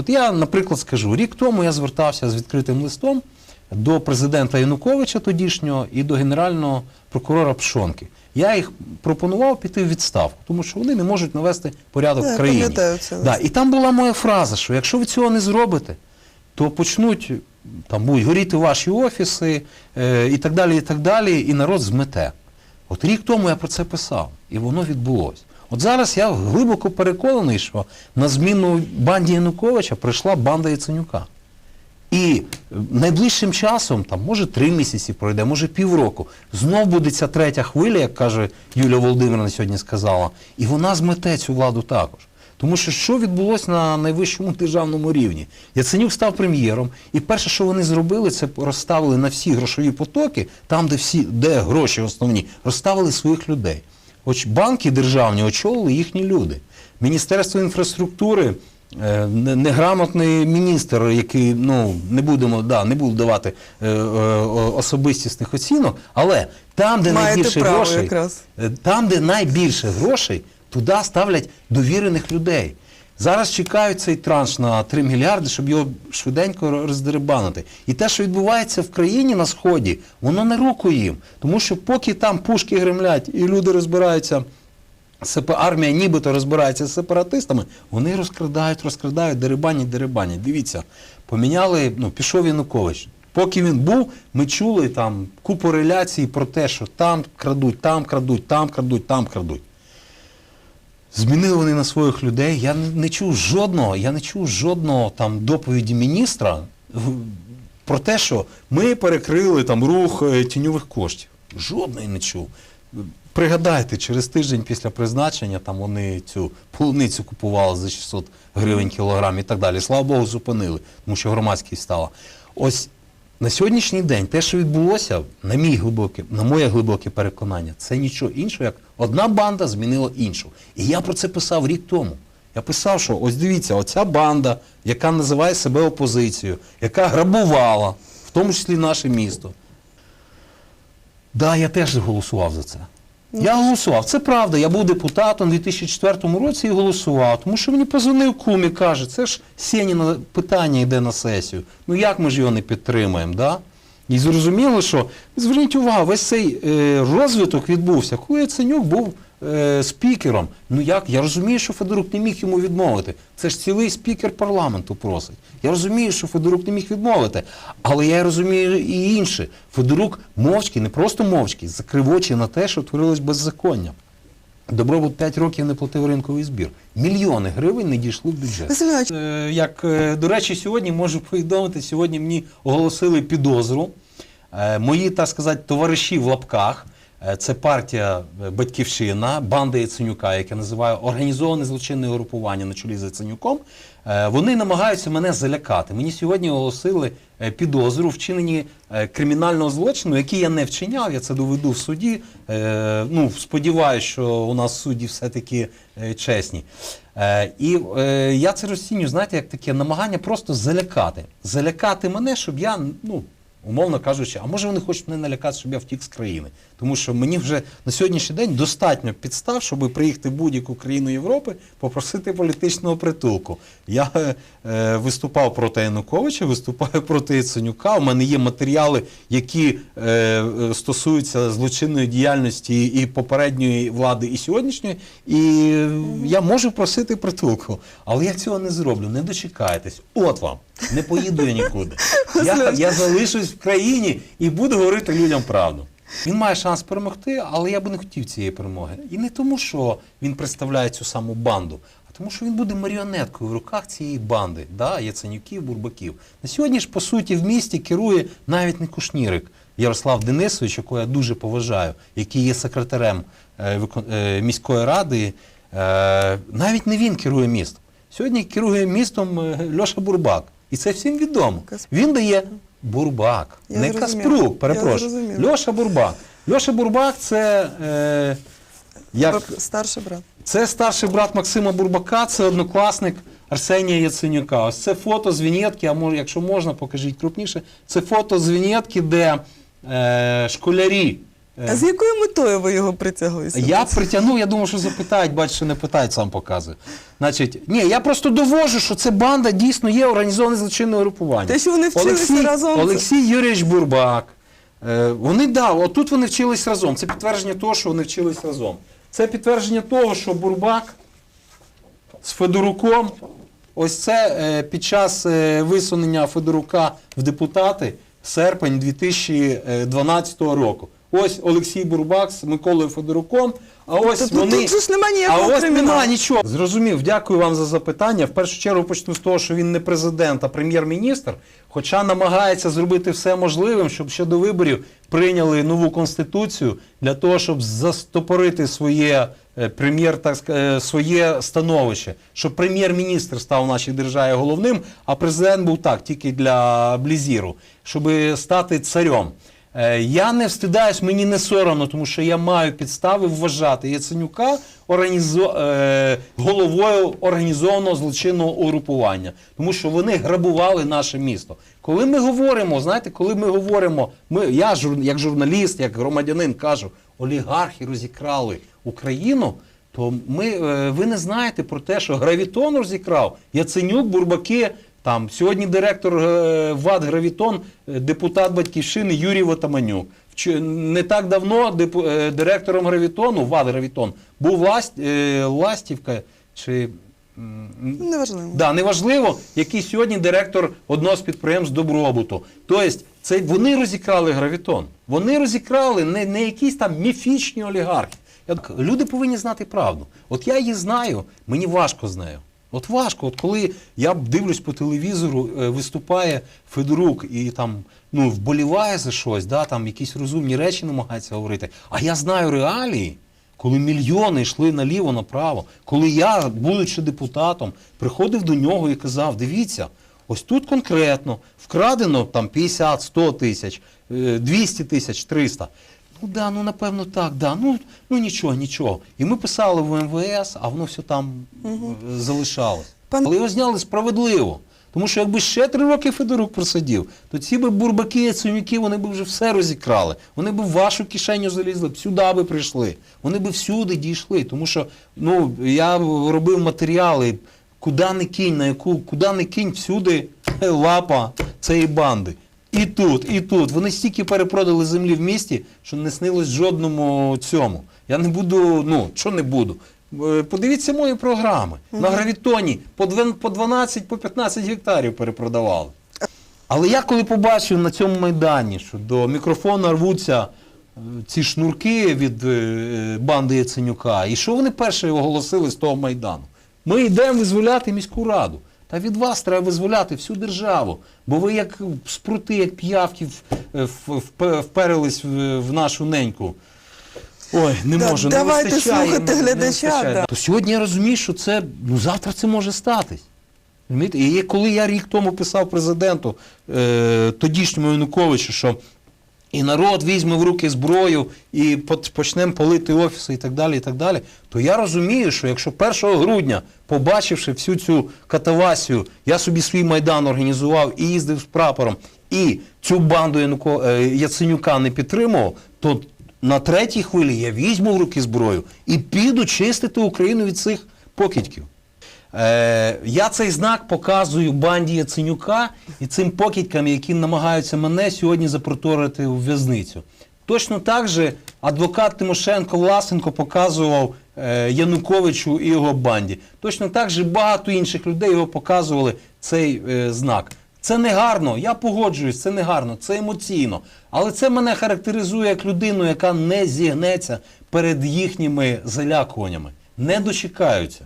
От я, наприклад, скажу, рік тому я звертався з відкритим листом до президента Януковича тодішнього і до генерального прокурора Пшонки. Я їх пропонував піти в відставку, тому що вони не можуть навести порядок в країні. Да, і там була моя фраза, що якщо ви цього не зробите, то почнуть там будуть горіти ваші офіси е, і так далі, і так далі, і народ змете. От рік тому я про це писав, і воно відбулося. От зараз я глибоко переконаний, що на зміну банді Януковича прийшла банда Яценюка. І найближчим часом, там, може три місяці пройде, може півроку, знов буде ця третя хвиля, як каже Юлія Володимирівна сьогодні сказала, і вона змете цю владу також. Тому що що відбулося на найвищому державному рівні? Яценюк став прем'єром, і перше, що вони зробили, це розставили на всі грошові потоки, там, де всі, де гроші основні, розставили своїх людей. Банки державні очолили їхні люди. Міністерство інфраструктури, е, неграмотний міністр, який ну не будемо да, не буду давати е, е, особистісних оцінок, але там, де Маєте найбільше право грошей, якраз. Там, де найбільше грошей, туди ставлять довірених людей. Зараз чекають цей транш на 3 мільярди, щоб його швиденько роздерибанити. І те, що відбувається в країні на Сході, воно на руку їм. Тому що поки там пушки гремлять і люди розбираються, армія нібито розбирається з сепаратистами, вони розкрадають, розкрадають, дерибанять, дерибанять. Дивіться, поміняли, ну, пішов Янукович. Поки він був, ми чули там купу реляцій про те, що там крадуть, там крадуть, там крадуть, там крадуть. Змінили вони на своїх людей. Я не, чув жодного, я не чув жодного там доповіді міністра про те, що ми перекрили там рух е, тіньових коштів. Жодної не чув. Пригадайте, через тиждень після призначення там вони цю полуницю купували за 600 гривень кілограм і так далі. Слава Богу, зупинили, тому що громадськість стала. Ось на сьогоднішній день те, що відбулося, на мій глибоке, на моє глибоке переконання, це нічого іншого, як одна банда змінила іншу. І я про це писав рік тому. Я писав, що ось дивіться, оця банда, яка називає себе опозицією, яка грабувала, в тому числі наше місто. Да, я теж голосував за це. Я голосував. Це правда. Я був депутатом у 2004 році і голосував. Тому що мені позвонив кум і каже, це ж Сєніна питання йде на сесію. Ну як ми ж його не підтримаємо? Да? І зрозуміло, що зверніть увагу, весь цей е, розвиток відбувся, коли Яценюк був е, спікером. Ну як? Я розумію, що Федорук не міг йому відмовити. Це ж цілий спікер парламенту просить. Я розумію, що Федорук не міг відмовити. Але я розумію і інше. Федорук мовчки, не просто мовчки, закрив очі на те, що творилось беззаконня. Добробут 5 років не платив ринковий збір. Мільйони гривень не дійшли в бюджет. Е, Як, е, до речі, сьогодні можу повідомити, сьогодні мені оголосили підозру. Е, Мої, так сказати, товариші в лапках. Е, Це партія е, Батьківщина, банда Яценюка, яке називаю організоване злочинне групування на чолі з Яценюком. Е, Вони намагаються мене залякати. Мені сьогодні оголосили підозру вчиненні кримінального злочину, який я не вчиняв. Я це доведу в суді. Ну, сподіваюся, що у нас судді все-таки чесні. І я це розцінюю, знаєте, як таке намагання просто залякати. Залякати мене, щоб я, ну, умовно кажучи, а може вони хочуть мене налякати, щоб я втік з країни. Тому що мені вже на сьогоднішній день достатньо підстав, щоб приїхати в будь-яку країну Європи, попросити політичного притулку. Я е, е, виступав проти Януковича, виступаю проти Яценюка. У мене є матеріали, які е, стосуються злочинної діяльності і попередньої влади, і сьогоднішньої. І я можу просити притулку, але я цього не зроблю. Не дочекайтесь. От вам. Не поїду я нікуди. Я, я залишусь в країні і буду говорити людям правду. Він має шанс перемогти, але я би не хотів цієї перемоги. І не тому, що він представляє цю саму банду, а тому, що він буде маріонеткою в руках цієї банди, да, Яценюків, Бурбаків. На сьогодні ж, по суті, в місті керує навіть не Кушнірик Ярослав Денисович, якого я дуже поважаю, який є секретарем е, е, міської ради. Е, навіть не він керує містом. Сьогодні керує містом Льоша Бурбак. І це всім відомо. Він дає Бурбак, Я не зрозуміла. Каспрук, перепрошую. Льоша Бурбак. Льоша Бурбак це, е, як, старший брат. це старший брат Максима Бурбака, це однокласник Арсенія Яценюка. Ось це фото з вінєтки, а може, якщо можна, покажіть крупніше. Це фото з вінєтки, де е, школярі А з якою метою ви його притягли? сюди? Я притягнув, я думав, що запитають, бачиш, що не питають, сам показую. Значить, ні, я просто довожу, що це банда дійсно є організоване злочинне групування. Те, що вони вчилися Олексій, разом, це- Олексій Юрійович Бурбак. Е, вони да, отут вони вчились разом. Це підтвердження того, що вони вчились разом. Це підтвердження того, що Бурбак з Федоруком. Ось це е, під час е, висунення Федорука в депутати серпень 2012 року. Ось Олексій Бурбак з Миколою Федоруком. А ось Тобто вони. тут же ж нема а ось криміналу. нема нічого. Зрозумів, дякую вам за запитання. В першу чергу почну з того, що він не президент, а прем'єр-міністр. Хоча намагається зробити все можливим, щоб ще до виборів прийняли нову конституцію для того, щоб застопорити своє е, прем'єр, так е, своє становище, щоб прем'єр-міністр став в нашій державі головним, а президент був так, тільки для блізіру, щоб стати царем. Е, Я не встидаюсь, мені не соромно, тому що я маю підстави вважати Яценюка організо... е, головою організованого злочинного угрупування, тому що вони грабували наше місто. Коли ми говоримо, знаєте, коли ми говоримо, ми, я як журналіст, як громадянин кажу, олігархи розікрали Україну. То ми, е, ви не знаєте про те, що гравітон розікрав Яценюк, Бурбаки. Там сьогодні директор е, ВАД Гравітон, е, депутат батьківщини Юрій Ватаманюк. Не так давно е, директором Гравітону, ВАД Гравітон, був Ласт, Ластівка чи Неважливо. Да, неважливо, який сьогодні директор одного з підприємств добробуту. Тобто, це вони розікрали гравітон. Вони розікрали не, не якісь там міфічні олігархи. Люди повинні знати правду. От я її знаю, мені важко з нею. От важко, от коли я дивлюсь по телевізору, е, виступає Федорук і там ну, вболіває за щось, да, там якісь розумні речі намагається говорити. А я знаю реалії, коли мільйони йшли наліво направо, коли я, будучи депутатом, приходив до нього і казав: дивіться, ось тут конкретно вкрадено там 50, 100 тисяч, е, 200 тисяч, 300. Ну да, ну напевно так, да. Ну, ну нічого, нічого. І ми писали в МВС, а воно все там е, залишалось. Пан- Але його зняли справедливо. Тому що якби ще три роки Федорук просидів, то ці би бурбаки, яценюки, вони б вже все розікрали. Вони б в вашу кишеню залізли, б сюди би прийшли. Вони б всюди дійшли. Тому що ну, я робив матеріали, куди не кинь, на яку, куди не кинь, всюди лапа цієї банди. І тут, і тут. Вони стільки перепродали землі в місті, що не снилось жодному цьому. Я не буду, ну, що не буду. Е, Подивіться мої програми. На гравітоні по 12, по 15 гектарів перепродавали. Але я коли побачив на цьому майдані, що до мікрофона рвуться е, ці шнурки від е, банди Яценюка, і що вони перше оголосили з того майдану? Ми йдемо визволяти міську раду. Та від вас треба визволяти всю державу. Бо ви як спрути, як п'явки в- вперились в, нашу неньку. Ой, не Да, можу, давайте не вистачає. слухати не- не глядача, вистачає. да. То сьогодні я розумію, що це ну завтра це може статись. І коли я рік тому писав президенту е, тодішньому Януковичу, що і народ візьме в руки зброю і почнемо палити офіси і так далі, і так далі, то я розумію, що якщо 1 грудня, побачивши всю цю катавасію, я собі свій майдан організував і їздив з прапором, і цю банду е, Яценюка не підтримував, то на третій хвилі я візьму в руки зброю і піду чистити Україну від цих покидьків. Е, я цей знак показую банді Яценюка і цим покидькам, які намагаються мене сьогодні запроторити у в'язницю. Точно так же адвокат Тимошенко Власенко показував е, Януковичу і його банді. Точно так же багато інших людей його показували цей е, знак. Це не гарно, я погоджуюсь, це не гарно, це емоційно. Але це мене характеризує як людину, яка не зігнеться перед їхніми залякуваннями. Не дочекаються.